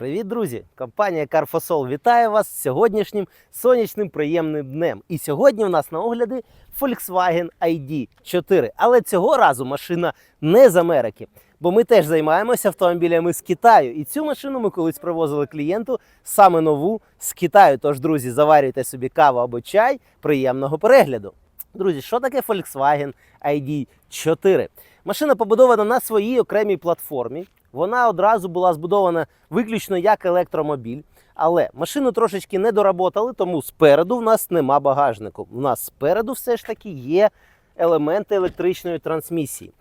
Привіт, друзі! Компанія Carfosol вітає вас з сьогоднішнім сонячним приємним днем. І сьогодні у нас на огляді Volkswagen ID 4. Але цього разу машина не з Америки. Бо ми теж займаємося автомобілями з Китаю. І цю машину ми колись привозили клієнту саме нову з Китаю. Тож, друзі, заварюйте собі каву або чай. Приємного перегляду. Друзі, що таке Volkswagen ID 4? Машина побудована на своїй окремій платформі. Вона одразу була збудована виключно як електромобіль. Але машину трошечки не доработали, тому спереду в нас нема багажнику. У нас спереду все ж таки є елементи електричної трансмісії.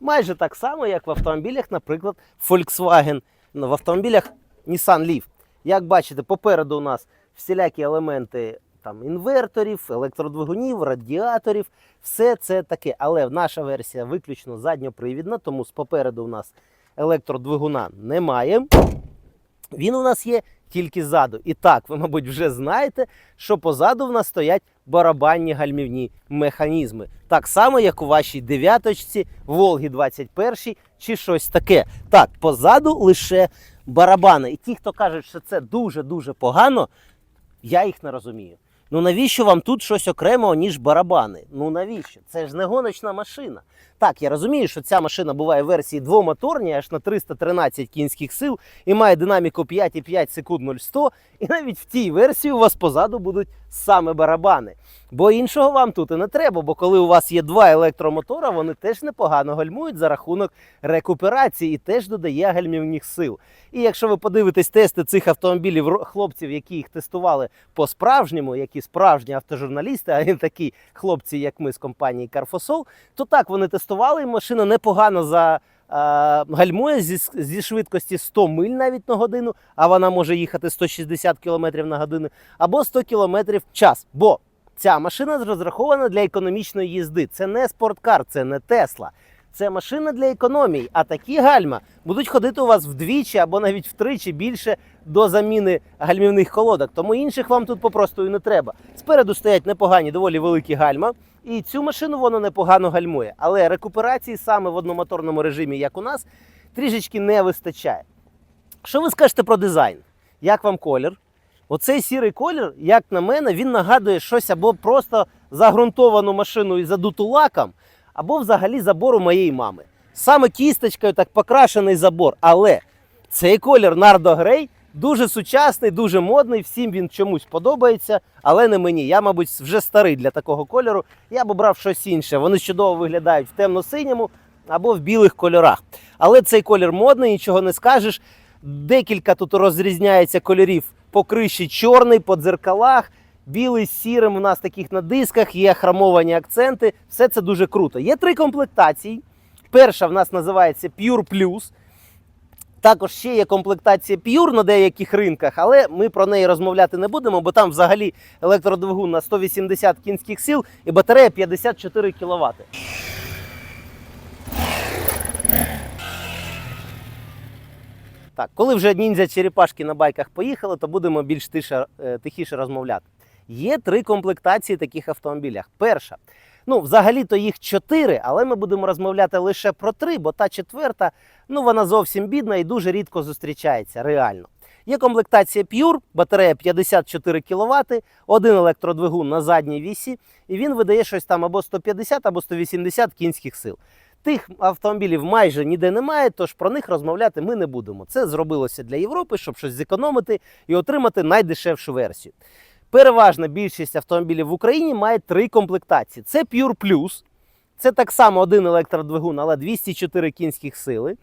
Майже так само, як в автомобілях, наприклад, Volkswagen, в автомобілях Nissan Leaf. Як бачите, попереду у нас всілякі елементи там, інверторів, електродвигунів, радіаторів, все це таке. Але наша версія виключно задньопривідна, тому попереду у нас електродвигуна немає. Він у нас є тільки ззаду. І так, ви, мабуть, вже знаєте, що позаду в нас стоять барабанні гальмівні механізми. Так само, як у вашій дев'яточці, Волгі 21 чи щось таке. Так, позаду лише барабани. І ті, хто кажуть, що це дуже-дуже погано, я їх не розумію. Ну навіщо вам тут щось окремого, ніж барабани? Ну навіщо? Це ж не гоночна машина. Так, я розумію, що ця машина буває в версії двомоторній, аж на 313 кінських сил і має динаміку 5,5 секунд 0100. І навіть в тій версії у вас позаду будуть саме барабани. Бо іншого вам тут і не треба, бо коли у вас є два електромотора, вони теж непогано гальмують за рахунок рекуперації і теж додає гальмівних сил. І якщо ви подивитесь тести цих автомобілів хлопців, які їх тестували по-справжньому, які справжні автожурналісти, а не такі хлопці, як ми з компанії Carfosol, то так вони тестували, і машина непогано за. е, Гальмує зі, зі швидкості 100 миль навіть на годину, а вона може їхати 160 км на годину або 100 км в час. Бо ця машина розрахована для економічної їзди. Це не спорткар, це не Тесла. Це машина для економії. А такі гальма будуть ходити у вас вдвічі або навіть втричі більше до заміни гальмівних колодок. Тому інших вам тут попросту і не треба. Спереду стоять непогані, доволі великі гальма. І цю машину воно непогано гальмує. Але рекуперації саме в одномоторному режимі, як у нас, трішечки не вистачає. Що ви скажете про дизайн? Як вам колір? Оцей сірий колір, як на мене, він нагадує щось або просто загрунтовану машину і задуту лаком, або взагалі забору моєї мами. Саме кісточкою так покрашений забор. Але цей колір Нардо Грей дуже сучасний, дуже модний. Всім він чомусь подобається, але не мені. Я, мабуть, вже старий для такого кольору. Я б обрав щось інше. Вони чудово виглядають в темно-синьому або в білих кольорах. Але цей колір модний, нічого не скажеш. Декілька тут розрізняється кольорів по криші чорний, по дзеркалах, білий з сірим у нас таких на дисках, є хромовані акценти. Все це дуже круто. Є три комплектації. Перша в нас називається Pure Plus. Також ще є комплектація Pure на деяких ринках, але ми про неї розмовляти не будемо, бо там взагалі електродвигун на 180 кінських сил і батарея 54 кВт. Так, коли вже ніндзя черепашки на байках поїхали, то будемо більш тише, тихіше розмовляти. Є три комплектації таких автомобілях. Перша, ну взагалі-то їх чотири, але ми будемо розмовляти лише про три, бо та четверта, ну вона зовсім бідна і дуже рідко зустрічається реально. Є комплектація Pure, батарея 54 кВт, один електродвигун на задній вісі, і він видає щось там або 150, або 180 кінських сил. Тих автомобілів майже ніде немає, тож про них розмовляти ми не будемо. Це зробилося для Європи, щоб щось зекономити і отримати найдешевшу версію. Переважна більшість автомобілів в Україні має три комплектації: це Pure Plus, це так само один електродвигун, але 204 кінських сили.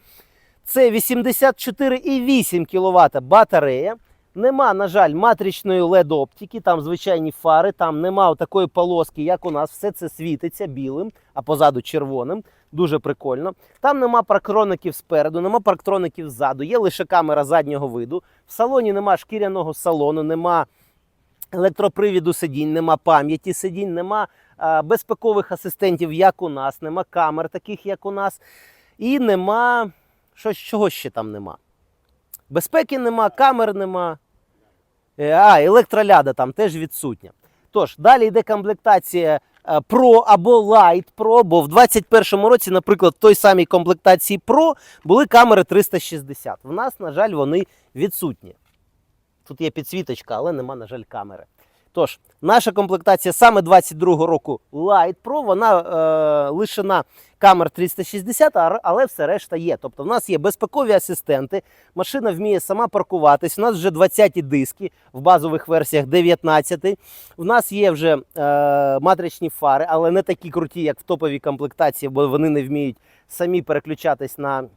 Це 84,8 кВт батарея. Нема, на жаль, матричної LED-оптики, там звичайні фари, там нема такої полоски, як у нас. Все це світиться білим, а позаду червоним. Дуже прикольно. Там нема парктроників спереду, нема парктроників ззаду, є лише камера заднього виду. В салоні нема шкіряного салону, нема електропривіду сидінь, нема пам'яті сидінь, нема безпекових асистентів, як у нас, нема камер, таких як у нас, і нема щось, чого ще там нема. Безпеки нема, камер нема. Е, А, електроляда там теж відсутня. Тож, далі йде комплектація е, Pro або Light Pro, бо в 2021 році, наприклад, в той самій комплектації Pro були камери 360. В нас, на жаль, вони відсутні. Тут є підсвіточка, але нема, на жаль, камери. Тож, наша комплектація саме 22-го року Light Pro, вона е, лишена камер 360, але все решта є. Тобто в нас є безпекові асистенти, машина вміє сама паркуватись. У нас вже 20-ті диски в базових версіях 19. В нас є вже е, матричні фари, але не такі круті, як в топовій комплектації, бо вони не вміють самі переключатись на е,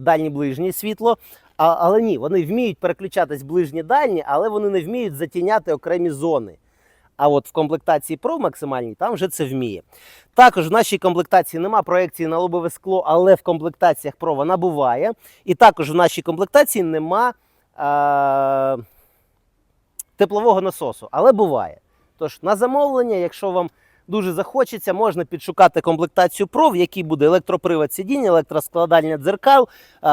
дальнє ближнє світло. А, але ні, вони вміють переключатись ближні дальні, але вони не вміють затіняти окремі зони. А от в комплектації Pro максимальній там вже це вміє. Також в нашій комплектації нема проекції на лобове скло, але в комплектаціях Pro вона буває. І також в нашій комплектації нема е- теплового насосу, але буває. Тож на замовлення, якщо вам дуже захочеться, можна підшукати комплектацію Pro, в якій буде електропривод сидіння, електроскладання дзеркал,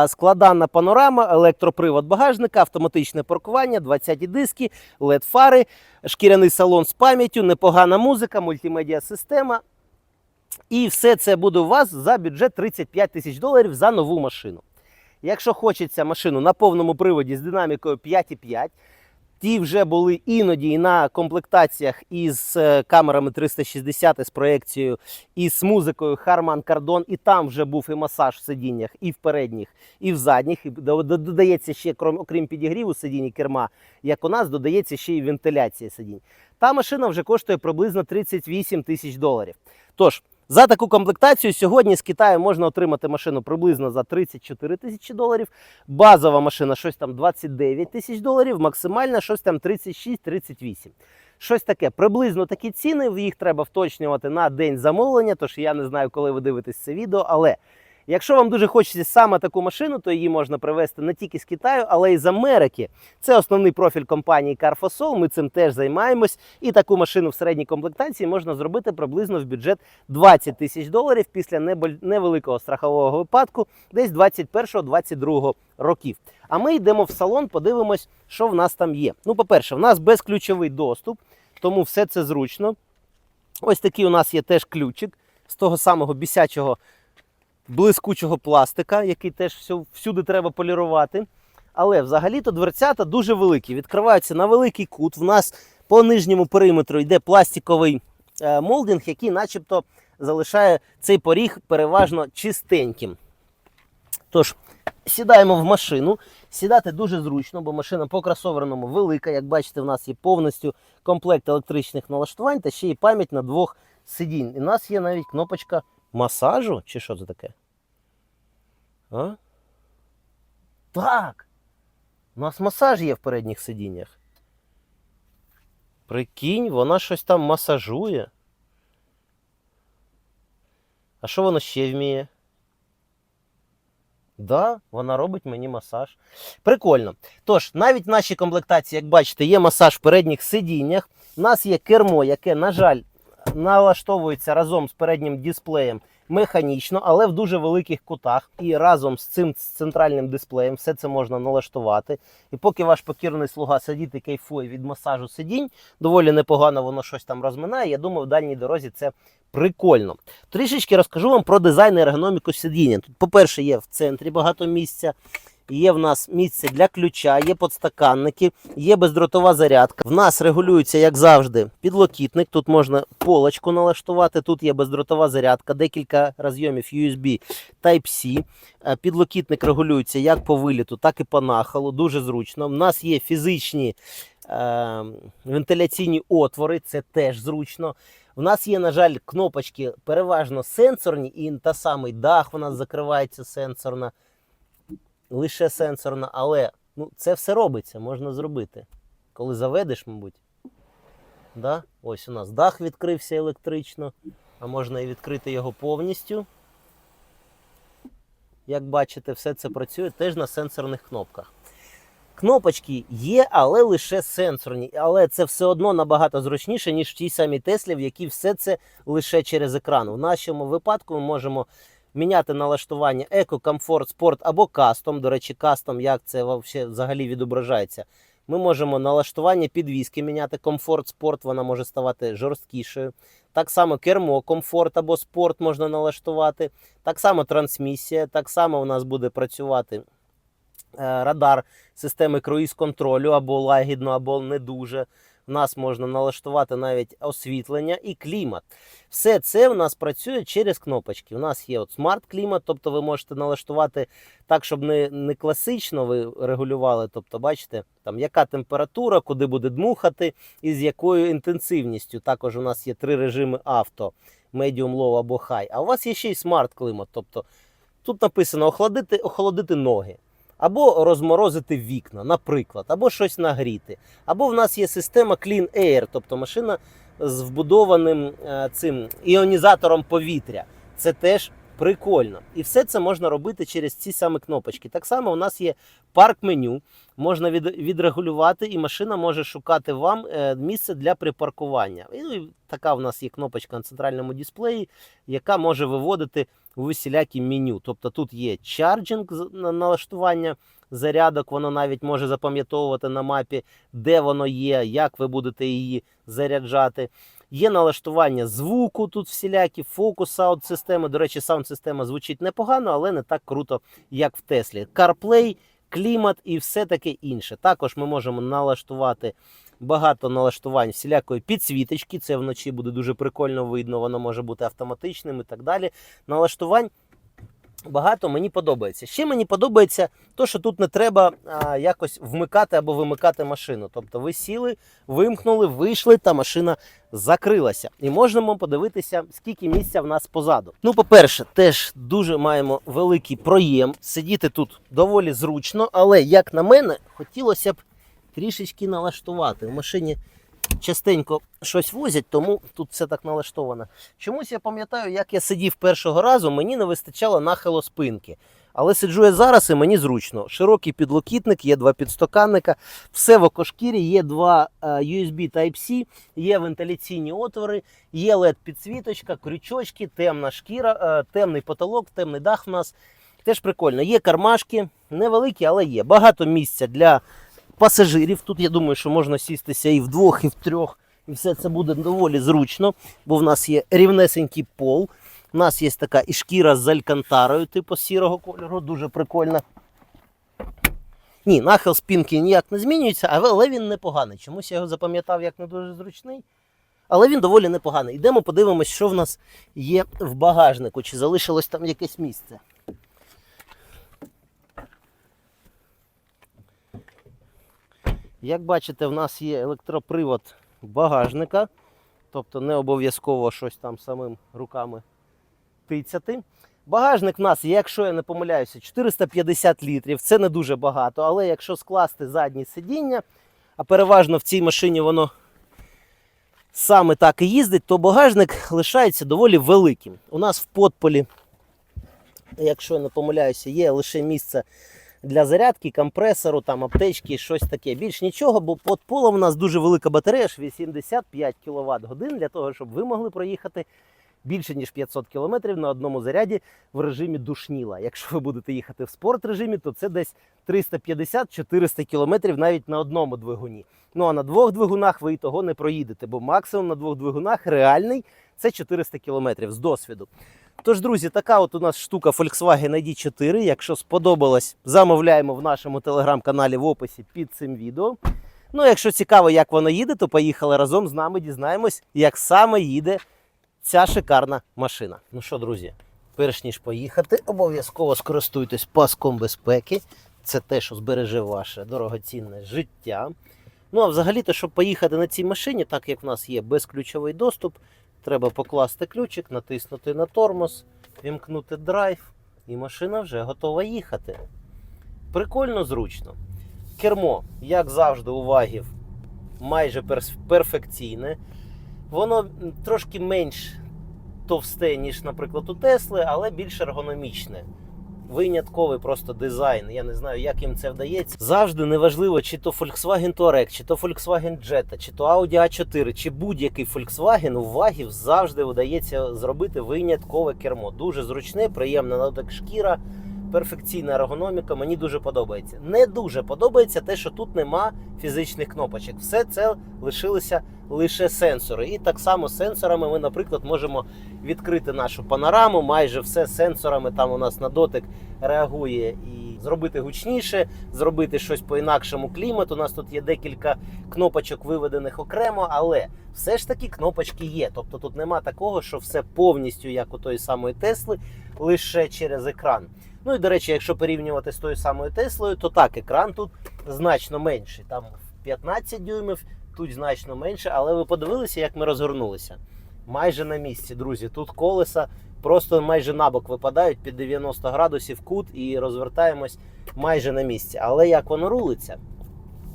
складана панорама, електропривод багажника, автоматичне паркування, 20 диски, led фари шкіряний салон з пам'яттю, непогана музика, мультимедіа система. І все це буде у вас за бюджет 35 тисяч доларів за нову машину. Якщо хочеться машину на повному приводі з динамікою 5,5, ті вже були іноді і на комплектаціях із е, камерами 360 з проекцією, і з музикою Harman Kardon, і там вже був і масаж в сидіннях, і в передніх, і в задніх. І до- до- додається ще, крім, окрім підігріву сидінь і керма, як у нас, додається ще й вентиляція сидінь. Та машина вже коштує приблизно 38 тисяч доларів. Тож, за таку комплектацію сьогодні з Китаю можна отримати машину приблизно за 34 тисячі доларів. Базова машина щось там 29 тисяч доларів, максимальна щось там 36-38. Щось таке. Приблизно такі ціни. Їх треба вточнювати на день замовлення. Тож я не знаю, коли ви дивитесь це відео. Але якщо вам дуже хочеться саме таку машину, то її можна привезти не тільки з Китаю, але й з Америки. Це основний профіль компанії Carfosol. Ми цим теж займаємось. І таку машину в середній комплектації можна зробити приблизно в бюджет 20 тисяч доларів після невеликого страхового випадку, десь 21-22 років. А ми йдемо в салон, подивимось, що в нас там є. Ну, по-перше, в нас безключовий доступ, тому все це зручно. Ось такий у нас є теж ключик з того самого бісячого блискучого пластика, який теж всюди треба полірувати. Але взагалі-то дверцята дуже великі. Відкриваються на великий кут. В нас по нижньому периметру йде пластиковий е, молдинг, який начебто залишає цей поріг переважно чистеньким. Тож, сідаємо в машину. Сідати дуже зручно, бо машина по кросоверному велика. Як бачите, в нас є повністю комплект електричних налаштувань та ще й пам'ять на двох сидінь. І у нас є навіть кнопочка масажу, чи що це таке? А? Так. У нас масаж є в передніх сидіннях. Прикинь, вона щось там масажує. А що воно ще вміє? Да, вона робить мені масаж. Прикольно. Тож, навіть в нашій комплектації, як бачите, є масаж в передніх сидіннях. У нас є кермо, яке, на жаль, налаштовується разом з переднім дисплеєм механічно, але в дуже великих кутах. І разом з цим центральним дисплеєм все це можна налаштувати. І поки ваш покірний слуга сидить і кайфує від масажу сидінь, доволі непогано воно щось там розминає. Я думаю, в дальній дорозі це прикольно. Трішечки розкажу вам про дизайн і ергономіку сидіння. Тут, по-перше, є в центрі багато місця. Є в нас місце для ключа, є подстаканники, є бездротова зарядка. В нас регулюється, як завжди, підлокітник. Тут можна полочку налаштувати. Тут є бездротова зарядка, декілька розйомів USB Type-C. Е, Підлокітник регулюється як по виліту, так і по нахилу. Дуже зручно. У нас є фізичні е, вентиляційні отвори, це теж зручно. У нас є, на жаль, кнопочки переважно сенсорні, і та самий дах у нас закривається сенсорно лише сенсорна, але ну, це все робиться, можна зробити. Коли заведеш, мабуть. Да? Ось у нас дах відкрився електрично, а можна і відкрити його повністю. Як бачите, все це працює теж на сенсорних кнопках. Кнопочки є, але лише сенсорні. Але це все одно набагато зручніше, ніж в тій самій Теслі, в якій все це лише через екран. В нашому випадку ми можемо міняти налаштування еко, комфорт, спорт або кастом. До речі, кастом, як це взагалі відображається. Ми можемо налаштування підвіски міняти. Комфорт, спорт, вона може ставати жорсткішою. Так само кермо, комфорт або спорт можна налаштувати. Так само трансмісія, так само у нас буде працювати е, радар системи круїз-контролю або лагідно, або не дуже. У нас можна налаштувати навіть освітлення і клімат. Все це у нас працює через кнопочки. У нас є от смарт-клімат, тобто ви можете налаштувати так, щоб не, не класично ви регулювали. Тобто, бачите, там яка температура, куди буде дмухати і з якою інтенсивністю. Також у нас є три режими авто: medium, low або high. А у вас є ще й смарт-клімат. Тобто тут написано охолодити, охолодити ноги. Або розморозити вікна, наприклад, або щось нагріти. Або в нас є система Clean Air, тобто машина з вбудованим е, цим іонізатором повітря. Це теж прикольно. І все це можна робити через ці самі кнопочки. Так само у нас є парк меню, можна відрегулювати, і машина може шукати вам е, місце для припаркування. І, ну, така у нас є кнопочка на центральному дисплеї, яка може виводити усілякі меню. Тобто тут є чарджинг налаштування зарядок, воно навіть може запам'ятовувати на мапі, де воно є, як ви будете її заряджати. Є налаштування звуку, тут всілякі, фокус саунд системи. До речі, саунд система звучить непогано, але не так круто, як в Теслі. CarPlay, клімат і все таке інше. Також ми можемо налаштувати багато налаштувань всілякої підсвіточки. Це вночі буде дуже прикольно видно, воно може бути автоматичним і так далі. Налаштувань багато мені подобається. Ще мені подобається то, що тут не треба а, якось вмикати або вимикати машину. Тобто ви сіли, вимкнули, вийшли, та машина закрилася. І можемо подивитися, скільки місця в нас позаду. Ну, по-перше, теж дуже маємо великий проєм. Сидіти тут доволі зручно, але, як на мене, хотілося б трішечки налаштувати. В машині частенько щось возять, тому тут все так налаштовано. Чомусь я пам'ятаю, як я сидів першого разу, мені не вистачало нахило спинки. Але сиджу я зараз і мені зручно. Широкий підлокітник, є два підстаканника, все в окошкірі, є два е, USB Type-C, є вентиляційні отвори, є LED-підсвіточка, крючочки, темна шкіра, е, темний потолок, темний дах в нас. Теж прикольно. Є кармашки, невеликі, але є. Багато місця для пасажирів. Тут я думаю, що можна сістися і вдвох, і втрьох. І все це буде доволі зручно, бо в нас є рівнесенький пол. У нас є така і шкіра з алькантарою, типу сірого кольору, дуже прикольна. Ні, нахил спинки ніяк не змінюється, але він непоганий. Чомусь я його запам'ятав як не дуже зручний. Але він доволі непоганий. Йдемо подивимось, що в нас є в багажнику, чи залишилось там якесь місце. Як бачите, в нас є електропривод багажника, тобто не обов'язково щось там самим руками тицяти. Багажник в нас, якщо я не помиляюся, 450 літрів. Це не дуже багато, але якщо скласти заднє сидіння, а переважно в цій машині воно саме так і їздить, то багажник лишається доволі великим. У нас в подполі, якщо я не помиляюся, є лише місце для зарядки, компресору, там аптечки, щось таке. Більш нічого, бо під полом у нас дуже велика батарея, аж 85 кВт годин для того, щоб ви могли проїхати більше ніж 500 км на одному заряді в режимі душніла. Якщо ви будете їхати в спорт режимі, то це десь 350-400 км навіть на одному двигуні. Ну а на двох двигунах ви і того не проїдете, бо максимум на двох двигунах реальний це 400 км з досвіду. Тож, друзі, така от у нас штука Volkswagen ID4. Якщо сподобалось, замовляємо в нашому телеграм-каналі в описі під цим відео. Ну, якщо цікаво, як воно їде, то поїхали разом з нами, дізнаємось, як саме їде ця шикарна машина. Ну що, друзі, перш ніж поїхати, обов'язково скористуйтесь паском безпеки. Це те, що збереже ваше дорогоцінне життя. Ну а взагалі-то, щоб поїхати на цій машині, так як в нас є безключовий доступ, треба покласти ключик, натиснути на тормоз, вімкнути драйв, і машина вже готова їхати. Прикольно зручно. Кермо, як завжди, у вагів майже перфекційне. Воно трошки менш товсте, ніж, наприклад, у Тесли, але більш ергономічне. Винятковий просто дизайн. Я не знаю, як їм це вдається. Завжди неважливо, чи то Volkswagen Touareg, чи то Volkswagen Jetta, чи то Audi A4, чи будь-який Volkswagen у вагів завжди вдається зробити виняткове кермо. Дуже зручне, приємна на дотик шкіра. Перфекційна ергономіка, мені дуже подобається. Не дуже подобається те, що тут нема фізичних кнопочок. Все це лишилися лише сенсори. І так само сенсорами ми, наприклад, можемо відкрити нашу панораму. Майже все сенсорами там у нас на дотик реагує і зробити гучніше, зробити щось по інакшому клімату. У нас тут є декілька кнопочок виведених окремо, але все ж таки кнопочки є. Тобто тут нема такого, що все повністю як у тої самої Тесли, лише через екран. Ну і до речі, якщо порівнювати з тою самою Теслою, то так, екран тут значно менший. Там 15 дюймів, тут значно менше, але ви подивилися, як ми розгорнулися. Майже на місці, друзі. Тут колеса просто майже набок випадають під 90 градусів кут і розвертаємось майже на місці. Але як воно рулиться?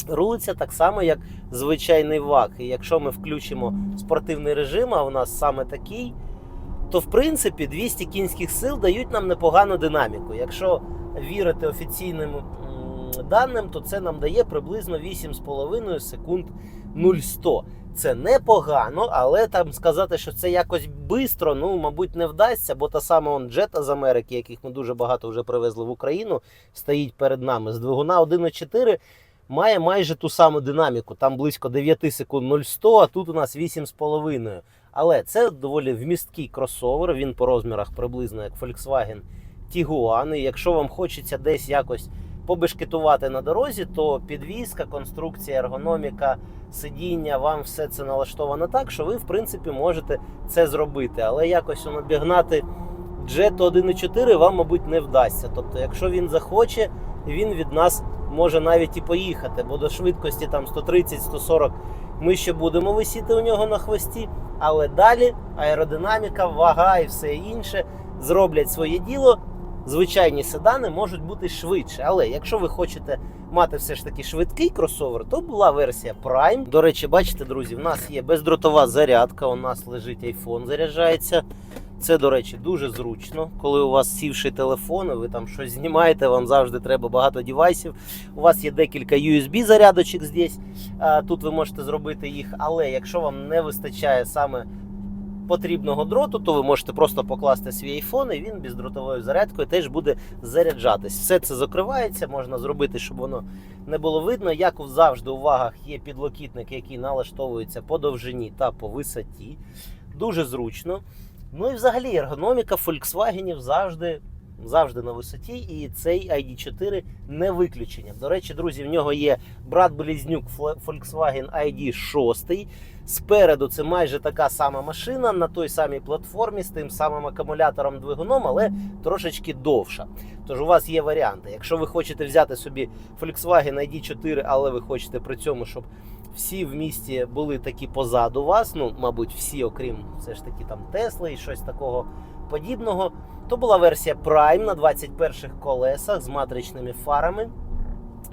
Рулиться так само, як звичайний ВАК. І якщо ми включимо спортивний режим, а у нас саме такий, то в принципі 200 кінських сил дають нам непогану динаміку. Якщо вірити офіційним даним, то це нам дає приблизно 8,5 секунд 0,100. Це непогано, але там сказати, що це якось бистро, ну, мабуть, не вдасться, бо та саме он джета з Америки, яких ми дуже багато вже привезли в Україну, стоїть перед нами. З двигуна 1,4 має майже ту саму динаміку. Там близько 9 секунд 0,100, а тут у нас 8,5. Але це доволі вмісткий кросовер. Він по розмірах приблизно як Volkswagen Tiguan. І якщо вам хочеться десь якось побешкетувати на дорозі, то підвізка, конструкція, ергономіка, сидіння, вам все це налаштовано так, що ви, в принципі, можете це зробити. Але якось он обігнати Jet 1.4 вам, мабуть, не вдасться. Тобто, якщо він захоче, він від нас може навіть і поїхати, бо до швидкості там 130-140 ми ще будемо висіти у нього на хвості. Але далі аеродинаміка, вага і все інше зроблять своє діло. Звичайні седани можуть бути швидше. Але якщо ви хочете мати все ж таки швидкий кросовер, то була версія Prime. До речі, бачите, друзі, в нас є бездротова зарядка. У нас лежить iPhone, заряджається. Це, до речі, дуже зручно. Коли у вас сівший телефон, ви там щось знімаєте, вам завжди треба багато девайсів. У вас є декілька USB зарядочок здесь. Тут ви можете зробити їх. Але якщо вам не вистачає саме потрібного дроту, то ви можете просто покласти свій iPhone і він бездротовою зарядкою теж буде заряджатись. Все це закривається, можна зробити, щоб воно не було видно. Як завжди, у вагах є підлокітник, який налаштовується по довжині та по висоті. Дуже зручно. Ну і взагалі ергономіка Volkswagen завжди. Завжди на висоті, і цей ID4 не виключення. До речі, друзі, в нього є брат-близнюк Volkswagen ID 6. Спереду це майже така сама машина на той самій платформі з тим самим акумулятором двигуном, але трошечки довша. Тож у вас є варіанти. Якщо ви хочете взяти собі Volkswagen ID4, але ви хочете при цьому, щоб всі в місті були такі позаду вас, ну, мабуть, всі, окрім все ж таки там Тесла і щось такого подібного, то була версія Prime на 21 колесах з матричними фарами.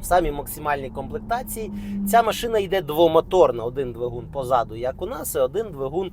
В самій максимальній комплектації ця машина йде двомоторна, один двигун позаду, як у нас, і один двигун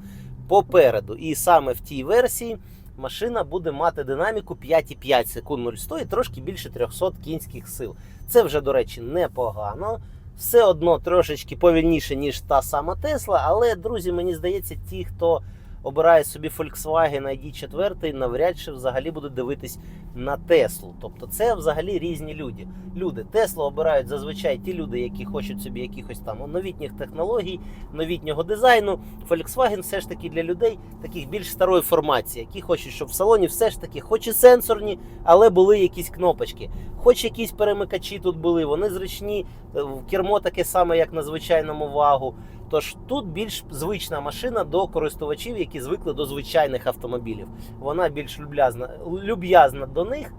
попереду. І саме в тій версії машина буде мати динаміку 5,5 секунд 0,100 і трошки більше 300 кінських сил. Це вже, до речі, непогано. Все одно трошечки повільніше, ніж та сама Тесла. Але, друзі, мені здається, ті, хто обирає собі Volkswagen ID4, навряд чи взагалі будуть дивитись на Теслу. Тобто це взагалі різні люди. Люди Теслу обирають зазвичай ті люди, які хочуть собі якихось там новітніх технологій, новітнього дизайну. Volkswagen все ж таки для людей таких більш старої формації, які хочуть, щоб в салоні все ж таки, хоч і сенсорні, але були якісь кнопочки. Хоч якісь перемикачі тут були, вони зручні, е, кермо таке саме, як на звичайному вагу. Тож тут більш звична машина до користувачів, які звикли до звичайних автомобілів. Вона більш люб'язна, люб'язна до них,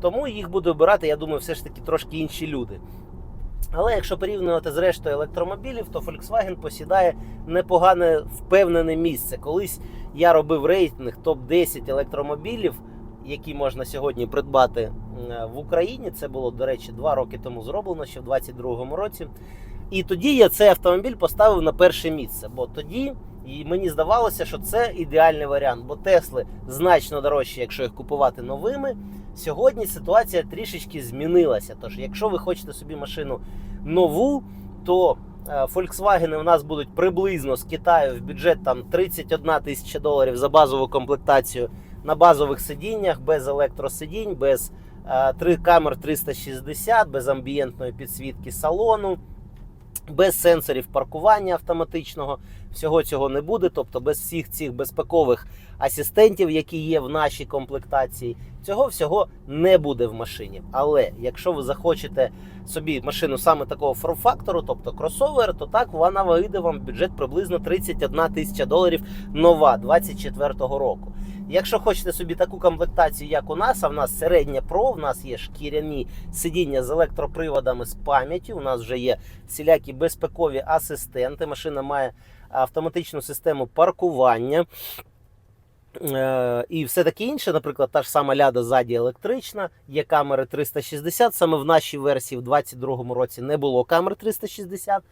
тому їх буде обирати, я думаю, все ж таки трошки інші люди. Але якщо порівнювати з рештою електромобілів, то Volkswagen посідає непогане впевнене місце. Колись я робив рейтинг топ-10 електромобілів, які можна сьогодні придбати в Україні. Це було, до речі, два роки тому зроблено, ще в 2022 році. І тоді я цей автомобіль поставив на перше місце, бо тоді і мені здавалося, що це ідеальний варіант, бо Тесли значно дорожчі, якщо їх купувати новими. Сьогодні ситуація трішечки змінилася. Тож, якщо ви хочете собі машину нову, то е, Volkswagen у нас будуть приблизно з Китаю в бюджет там 31 тисяча доларів за базову комплектацію на базових сидіннях, без електросидінь, без е, камер 360, без амбієнтної підсвітки салону, без сенсорів паркування автоматичного. Всього цього не буде, тобто без всіх цих безпекових асистентів, які є в нашій комплектації. Цього всього не буде в машині. Але якщо ви захочете собі машину саме такого форм-фактору, тобто кросовер, то так вона вийде вам в бюджет приблизно 31 тисяча доларів нова 24-го року. Якщо хочете собі таку комплектацію, як у нас, а в нас середня Pro, в нас є шкіряні сидіння з електроприводами з пам'яттю, у нас вже є всілякі безпекові асистенти. Машина має автоматичну систему паркування. Е, І все таке інше, наприклад, та ж сама ляда ззаді електрична, є камери 360. Саме в нашій версії в 2022 році не було камер 360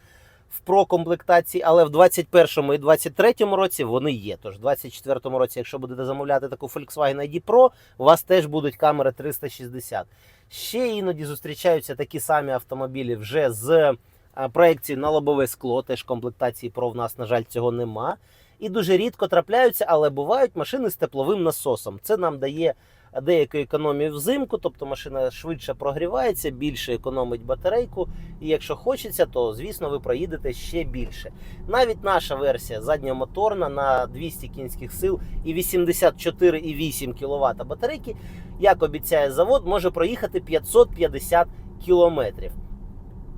в Pro комплектації, але в 2021 і 2023 році вони є. Тож в 2024 році, якщо будете замовляти таку Volkswagen ID Pro, у вас теж будуть камери 360. Ще іноді зустрічаються такі самі автомобілі вже з е, проекцією на лобове скло. Теж комплектації Pro в нас, на жаль, цього нема. І дуже рідко трапляються, але бувають машини з тепловим насосом. Це нам дає деяку економію взимку, тобто машина швидше прогрівається, більше економить батарейку. І якщо хочеться, то звісно ви проїдете ще більше. Навіть наша версія задньомоторна на 200 кінських сил і 84,8 кВт батарейки, як обіцяє завод, може проїхати 550 км.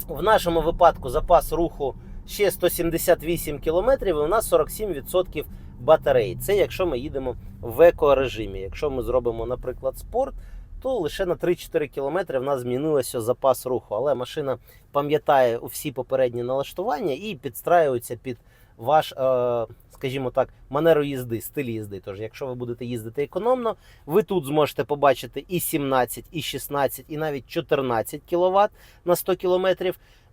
В нашому випадку запас руху ще 178 км, і у нас 47% батареї. Це якщо ми їдемо в еко-режимі. Якщо ми зробимо, наприклад, спорт, то лише на 3-4 км в нас змінилося запас руху. Але машина пам'ятає всі попередні налаштування і підстраюється під ваш, е, скажімо так, манеру їзди, стиль їзди. Тож, якщо ви будете їздити економно, ви тут зможете побачити і 17, і 16, і навіть 14 кВт на 100 км.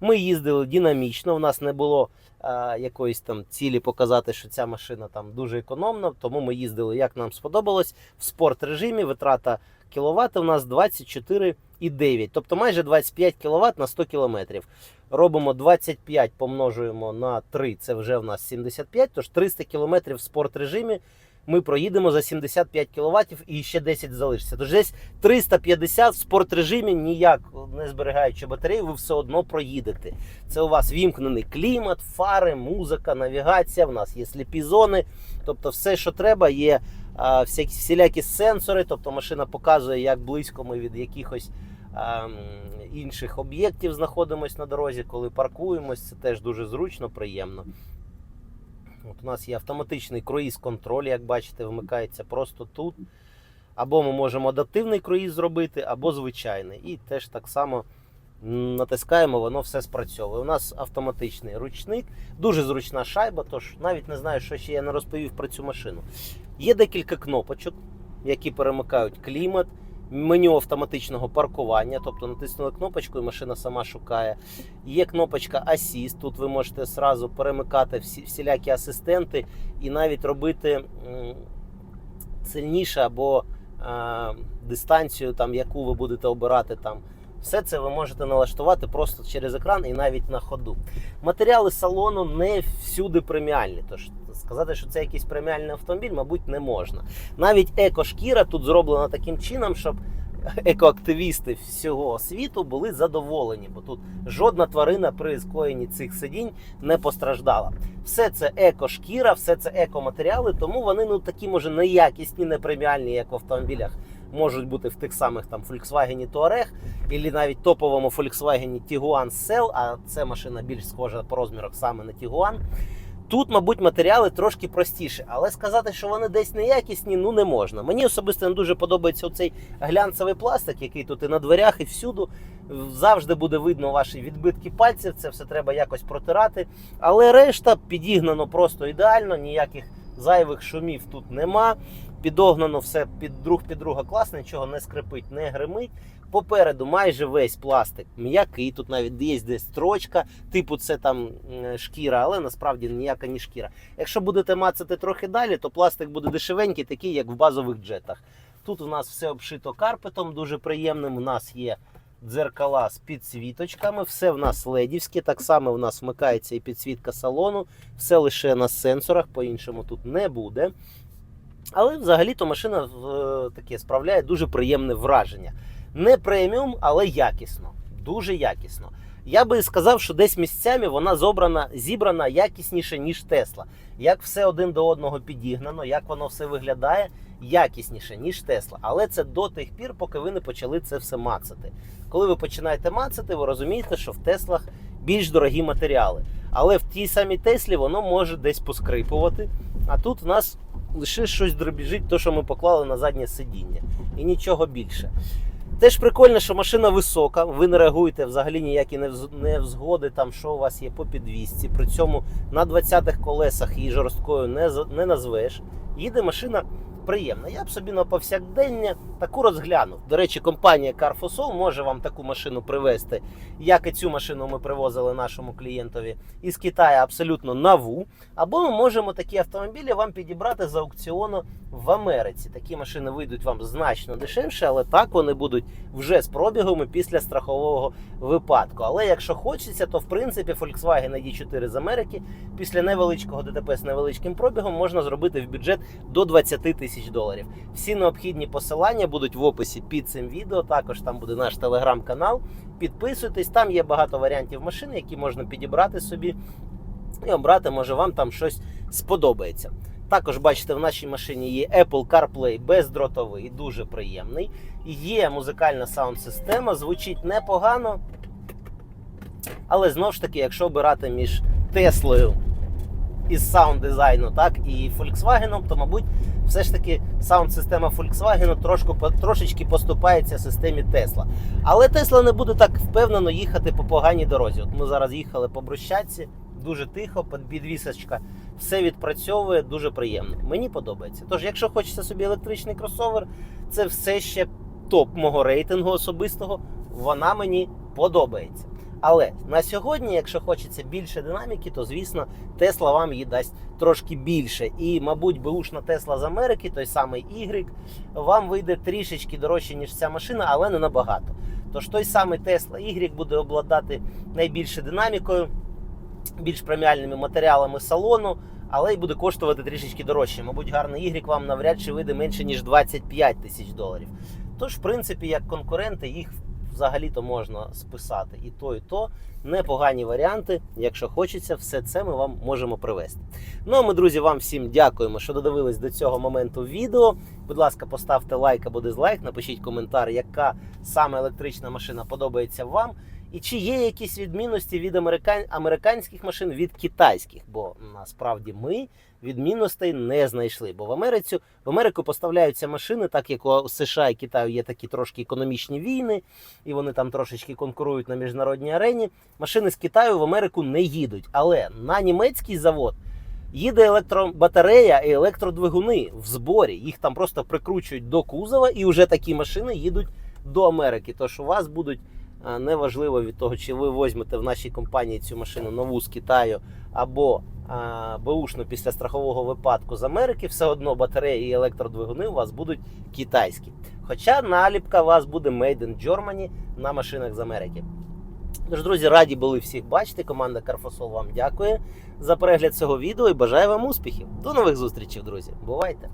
Ми їздили динамічно, у нас не було е, якоїсь там цілі показати, що ця машина там дуже економна, тому ми їздили, як нам сподобалось, в спорт режимі. Витрата кіловат у нас 24,9, тобто майже 25 кВт на 100 км. Робимо 25, помножуємо на 3, це вже в нас 75, тож 300 км в спорт режимі ми проїдемо за 75 кВт і ще 10 залишиться. Тож десь 350 в спорт режимі, ніяк не зберігаючи батарею, ви все одно проїдете. Це у вас вімкнений клімат, фари, музика, навігація. В нас є сліпі зони. Тобто, все, що треба, є всякі, всілякі сенсори. Тобто машина показує, як близько ми від якихось інших об'єктів знаходимося на дорозі, коли паркуємось. Це теж дуже зручно, приємно. От у нас є автоматичний круїз-контроль, як бачите, вмикається просто тут. Або ми можемо адаптивний круїз зробити, або звичайний. І теж так само натискаємо, воно все спрацьовує. У нас автоматичний ручник, дуже зручна шайба, тож навіть не знаю, що ще я не розповів про цю машину. Є декілька кнопочок, які перемикають клімат, меню автоматичного паркування, тобто натиснули кнопочку і машина сама шукає. Є кнопочка Assist, тут ви можете зразу перемикати всі, всілякі асистенти і навіть робити сильніше або е, дистанцію, там, яку ви будете обирати там. Все це ви можете налаштувати просто через екран і навіть на ходу. Матеріали салону не всюди преміальні. Тож сказати, що це якийсь преміальний автомобіль, мабуть, не можна. Навіть екошкіра тут зроблена таким чином, щоб екоактивісти всього світу були задоволені, бо тут жодна тварина при скоєнні цих сидінь не постраждала. Все це екошкіра, все це екоматеріали, тому вони ну такі може неякісні, не преміальні, як в автомобілях. Можуть бути в тих самих там Volkswagen Touareg, або навіть топовому Volkswagen Tiguan Cell, а це машина більш схожа по розмірах саме на Tiguan. Тут, мабуть, матеріали трошки простіші, але сказати, що вони десь неякісні, ну не можна. Мені особисто не дуже подобається оцей глянцевий пластик, який тут і на дверях, і всюду. Завжди буде видно ваші відбитки пальців, це все треба якось протирати. Але решта підігнано просто ідеально, ніяких зайвих шумів тут нема. Підогнано все під друг під друга класно, нічого не скрипить, не гримить. Попереду майже весь пластик м'який. Тут навіть є десь строчка, типу це там шкіра, але насправді ніяка не шкіра. Якщо будете мацати трохи далі, то пластик буде дешевенький, такий, як в базових джетах. Тут у нас все обшито карпетом, дуже приємним. У нас є дзеркала з підсвіточками, все в нас ледівське. Так само в нас вмикається і підсвітка салону, все лише на сенсорах, по-іншому тут не буде. Але взагалі-то машина е, таке справляє дуже приємне враження. Не преміум, але якісно. Дуже якісно. Я би сказав, що десь місцями вона зобрана, зібрана якісніше, ніж Тесла. Як все один до одного підігнано, як воно все виглядає, якісніше, ніж Тесла. Але це до тих пір, поки ви не почали це все мацати. Коли ви починаєте мацати, ви розумієте, що в Теслах більш дорогі матеріали. Але в тій самій Теслі воно може десь поскрипувати. А тут в нас лише щось дробіжить, то, що ми поклали на заднє сидіння. І нічого більше. Теж прикольно, що машина висока, ви не реагуєте взагалі ніякі невз- невзгоди, там, що у вас є по підвісці. При цьому на 20-х колесах її жорсткою не, не назвеш. Їде машина приємна. Я б собі на повсякдення таку розглянув. До речі, компанія Carfosol може вам таку машину привезти, як і цю машину ми привозили нашому клієнтові із Китаю абсолютно нову. Або ми можемо такі автомобілі вам підібрати з аукціону в Америці. Такі машини вийдуть вам значно дешевше, але так вони будуть вже з пробігами після страхового випадку. Але якщо хочеться, то в принципі Volkswagen ID4 з Америки після невеличкого ДТП з невеличким пробігом можна зробити в бюджет до 20 тисяч доларів. Всі необхідні посилання будуть в описі під цим відео. Також там буде наш телеграм-канал. Підписуйтесь, там є багато варіантів машин, які можна підібрати собі і обрати, може вам там щось сподобається. Також бачите, в нашій машині є Apple CarPlay бездротовий, дуже приємний. Є музикальна саунд-система, звучить непогано. Але знову ж таки, якщо обирати між Теслою із саунд дизайну, так і Volkswagen, то, мабуть, все ж таки саунд-система Volkswagen трошку, трошечки поступається системі Tesla. Але Tesla не буде так впевнено їхати по поганій дорозі. От ми зараз їхали по брусчатці, дуже тихо, підвісочка, все відпрацьовує, дуже приємно. Мені подобається. Тож, якщо хочеться собі електричний кросовер, це все ще топ мого рейтингу особистого. Вона мені подобається. Але на сьогодні, якщо хочеться більше динаміки, то звісно Тесла вам її дасть трошки більше. І, мабуть, беушна Тесла з Америки, той самий Y, вам вийде трішечки дорожче, ніж ця машина, але не набагато. Тож той самий Tesla Y буде обладати найбільше динамікою, більш преміальними матеріалами салону, але й буде коштувати трішечки дорожче. Мабуть, гарний Y вам навряд чи вийде менше, ніж 25 тисяч доларів. Тож, в принципі, як конкуренти, їх взагалі-то можна списати і то, і то. Непогані варіанти. Якщо хочеться, все це ми вам можемо привезти. Ну а ми, друзі, вам всім дякуємо, що додивились до цього моменту відео. Будь ласка, поставте лайк або дизлайк, напишіть коментар, яка саме електрична машина подобається вам. І чи є якісь відмінності від американ... американських машин від китайських? Бо насправді ми відмінностей не знайшли. Бо в Америці в Америку поставляються машини, так як у США і Китаю є такі трошки економічні війни, і вони там трошечки конкурують на міжнародній арені. Машини з Китаю в Америку не їдуть. Але на німецький завод їде електробатарея і електродвигуни в зборі. Їх там просто прикручують до кузова, і вже такі машини їдуть до Америки. Тож у вас будуть. Неважливо від того, чи ви візьмете в нашій компанії цю машину нову з Китаю або а, беушну після страхового випадку з Америки, все одно батареї і електродвигуни у вас будуть китайські. Хоча наліпка у вас буде Made in Germany на машинах з Америки. Тож, друзі, раді були всіх бачити. Команда Carfosol вам дякує за перегляд цього відео і бажаю вам успіхів. До нових зустрічей, друзі. Бувайте!